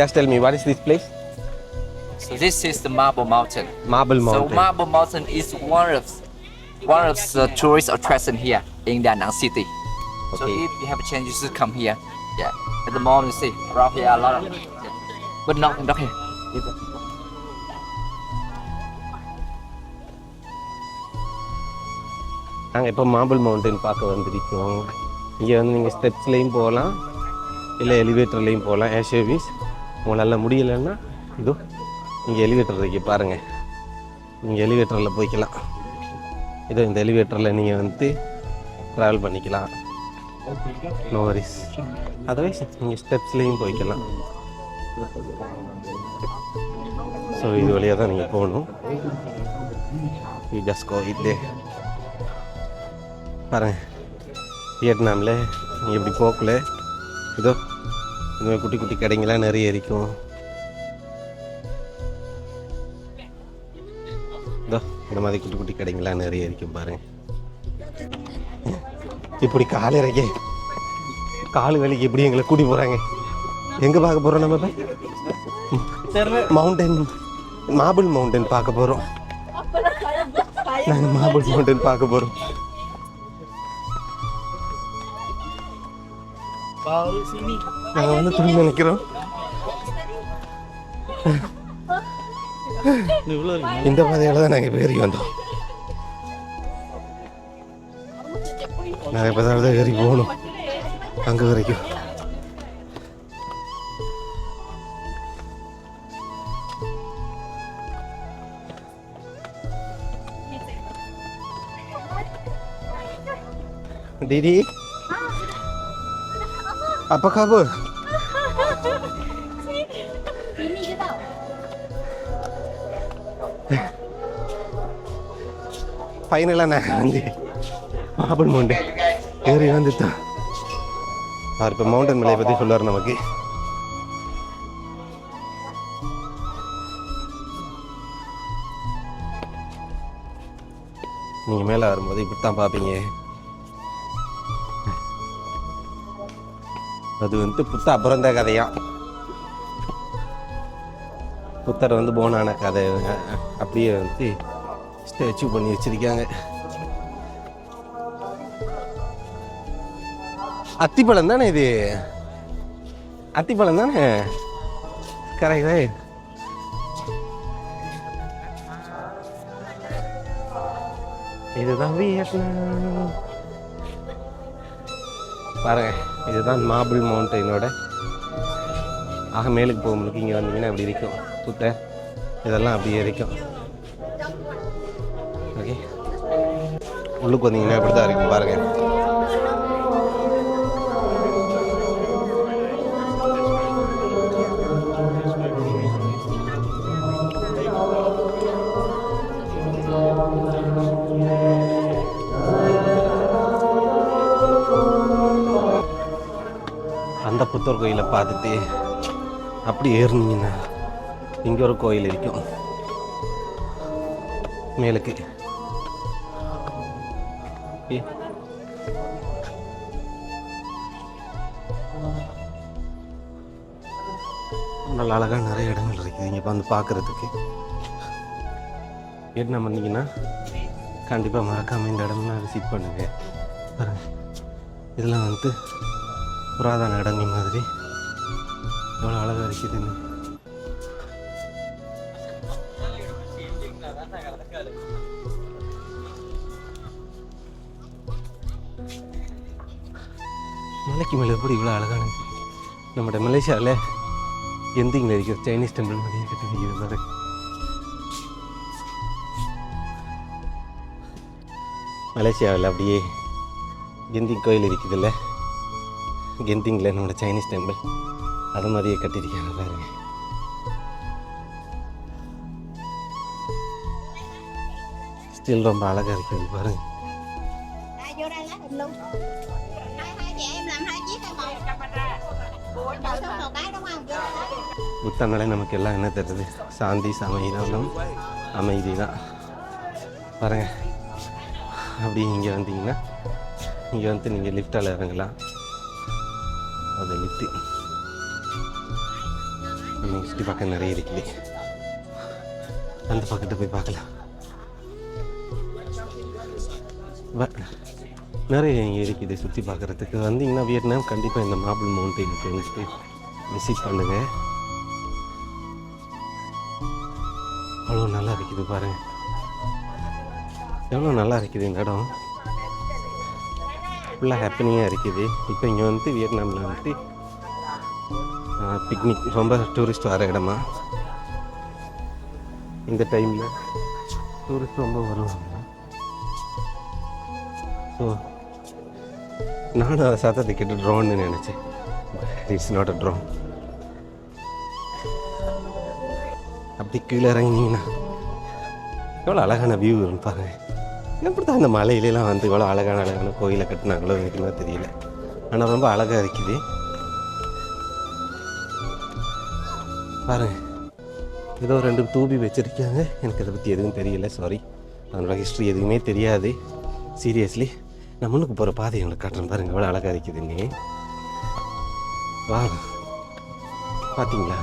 just tell me what is this place? So this is the Marble Mountain. Marble So Mountain. Marble Mountain is one of one of the tourist attraction here in Da Nang city. So Okay. if you have a chance, you should come here. Yeah. At the moment, you see around here a lot of. Yeah. But not not here. நாங்கள் இப்போ marble mountain பார்க்க வந்திருக்கோம் இங்கே வந்து நீங்கள் ஸ்டெப்ஸ்லேயும் போகலாம் இல்லை எலிவேட்டர்லேயும் போகலாம் ஏஷோவிஸ் உங்களால் முடியலைன்னா இதோ இங்கே எலிவேட்டர் இருக்கு பாருங்கள் நீங்கள் எலிவேட்டரில் போய்க்கலாம். இதோ இந்த எலிவேட்டரில் நீங்கள் வந்து ட்ராவல் பண்ணிக்கலாம். நோ வரிஸ் அதர்வைஸ் நீங்கள் ஸ்டெப்ஸ்லேயும் போய்க்கலாம். ஸோ இது வழியாக தான் நீங்கள் போகணும். யூ ஜஸ்ட் கோ இதே பாருங்க. வியட்நாமில் நீங்கள் இப்படி போக்குல இதோ இந்த மாதிரி குட்டி குட்டி கடைங்களாம் நிறைய இருக்கும். இதோ இந்த மாதிரி குட்டி குட்டி கடைங்களாம் நிறைய இருக்கும் பாருங்க இப்படி கால் இறக்கி கால் வலிக்கு எப்படி எங்களை கூட்டி போகிறாங்க எங்கே பார்க்க போகிறோம் நம்ம மவுண்டன் மார்பிள் மவுண்டன் பார்க்க போகிறோம் நாங்கள் மார்பிள் மவுண்டன் பார்க்க போகிறோம் நாங்கள் வந்து துணி நினைக்கிறோம் இந்த பாதையால தான் நாங்கள் ஏறி வந்தோம் நாங்கள் இப்போ தான் ஏறி போகணும் அங்கே வரைக்கும் दीदी apa kabar? ஃபைனலாக நான் வந்து மாபன் மவுண்டன் ஏறி வந்துட்டோம் அவர் இப்போ மவுண்டன் மலையை பற்றி சொல்லுவார் நமக்கு நீங்கள் மேலே வரும்போது இப்படி தான் பார்ப்பீங்க அது வந்து புத்தா பிறந்த கதையா? புத்தர் வந்து போனான கதை. அப்படியே வந்து ஸ்டாச்சு பண்ணி வச்சிருக்காங்க. அத்திப்பழம் தானே இது? அத்திப்பழம் தானே? கரெக்டே இதுதான் வியட்நாம். பாருங்கள் இதுதான் மார்பிள் மவுண்டனோட ஆக மேலுக்கு போகும்போது இங்கே வந்தீங்கன்னா அப்படி இருக்கும். சுத்த இதெல்லாம் அப்படியே இருக்கும். ஓகே உள்ளுக்கு வந்தீங்கன்னா இப்படி தான் இருக்கும். பாருங்கள் அந்த கோயிலை பார்த்துட்டு அப்படி ஏறுனீங்கன்னா இங்கே ஒரு கோயில் இருக்கும். மேலுக்கு. நல்ல அழகாக நிறைய இடங்கள் இருக்குது. இங்கே வந்து பார்க்குறதுக்கு. என்ன பண்ணிங்கன்னா கண்டிப்பாக மறக்காமல் இந்த இடம்லாம் விசிட் பண்ணுங்க. பாருங்க. இதெல்லாம் வந்து புராதன இடங்கள் மாதிரி. எவ்வளோ அழகாக இருக்குதுன்னு. மலைக்கு மேலே எப்படி இவ்வளோ அழகான நம்மட மலேசியாவில் எந்திங்கில் இருக்கிற சைனீஸ் டெம்பிள் மாதிரி கட்டி நிற்கிறது மலேசியாவில் அப்படியே எந்திங் கோயில் இருக்குதுல்ல. கெந்திங்கில் நம்மளோட சைனீஸ் டெம்பிள் அது மாதிரியே கட்டியிருக்காங்க பாருங்க. ஸ்டில் ரொம்ப அழகாக இருக்குது பாருங்க. புத்தங்களே நமக்கு எல்லாம் என்ன தருது? சாந்தி சமைதானம் அமைதி தான். பாருங்க. அப்படி இங்கே வந்தீங்கன்னா இங்கே வந்து நீங்கள் லிஃப்டால் இறங்கலாம். அதை விட்டு நம்ம சுற்றி பார்க்க நிறைய இருக்குது. அந்த பக்கத்தை போய் பார்க்கலாம். வ- நிறைய இங்கே இருக்குது சுற்றி பார்க்குறதுக்கு. வந்தீங்கன்னா வியட்நாம் கண்டிப்பாக இந்த மார்பிள் மவுண்டெயினுக்கு வந்துட்டு விசிட் பண்ணுங்க. அவ்வளோ நல்லா இருக்குது பாருங்கள் எவ்வளோ நல்லா இருக்குது இந்த இடம். ஃபுல்லாக ஹாப்பினிங்காக இருக்குது. இப்போ இங்கே வந்து வியட்நாமில் வந்துட்டு பிக்னிக் ரொம்ப டூரிஸ்ட் வர இடமா? இந்த டைமில் டூரிஸ்ட் ரொம்ப வருவாங்க. ஸோ நானும் அதை சத்தத்தை கேட்டு ட்ரோன்னு நினச்சேன். இட்ஸ் நாட் அ ட்ரோன் அப்படி கீழே இறங்கினீங்கன்னா எவ்வளோ அழகான வியூ பாருங்க. எப்படி தான் இந்த மலையிலலாம் வந்து இவ்வளோ அழகான அழகான கோயிலை கட்டினாங்களோ எனக்குலாம் தெரியல. ஆனால் ரொம்ப அழகாக இருக்குது. பாருங்க. ஏதோ ரெண்டு தூபி வச்சுருக்காங்க. எனக்கு அதை பற்றி எதுவும் தெரியல. சாரி அதனோட ஹிஸ்ட்ரி எதுவுமே தெரியாது. சீரியஸ்லி நான் முன்னுக்கு போகிற பாதை உங்களுக்கு காட்டுறேன். பாருங்க எவ்வளோ அழகாக இருக்குதுன்னு. வா பார்த்தீங்களா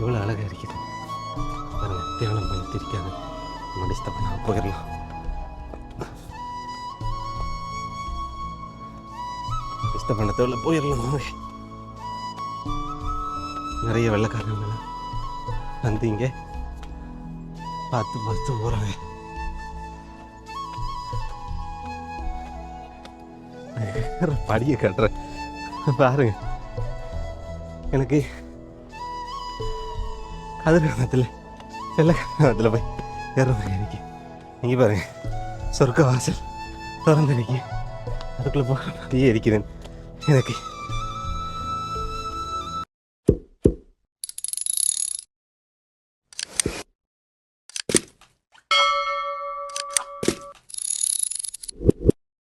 எவ்வளோ அழகாக இருக்குது. பாருங்கள் தியானம் பண்ணிட்டு இருக்காங்க நம்ம டிஸ்டர்ப் போயிடலாம். டிஸ்டர்ப் பண்ண தேவையில்ல போயிடலாம் நிறைய வெள்ளைக்காரங்களாம் வந்து இங்கே பார்த்து பார்த்து போகிறாங்க படியை கட்டுறேன். பாருங்க. எனக்கு கதிர்காமத்தில் வெள்ளக்காமத்தில் போய் ஏறுற எனக்கு. இங்கே பாருங்க. சொர்க்க வாசல். திறந்து இருக்கு அதுக்குள்ளே போகிற மாதிரியே இருக்கிறேன். ഇതൊക്കെ.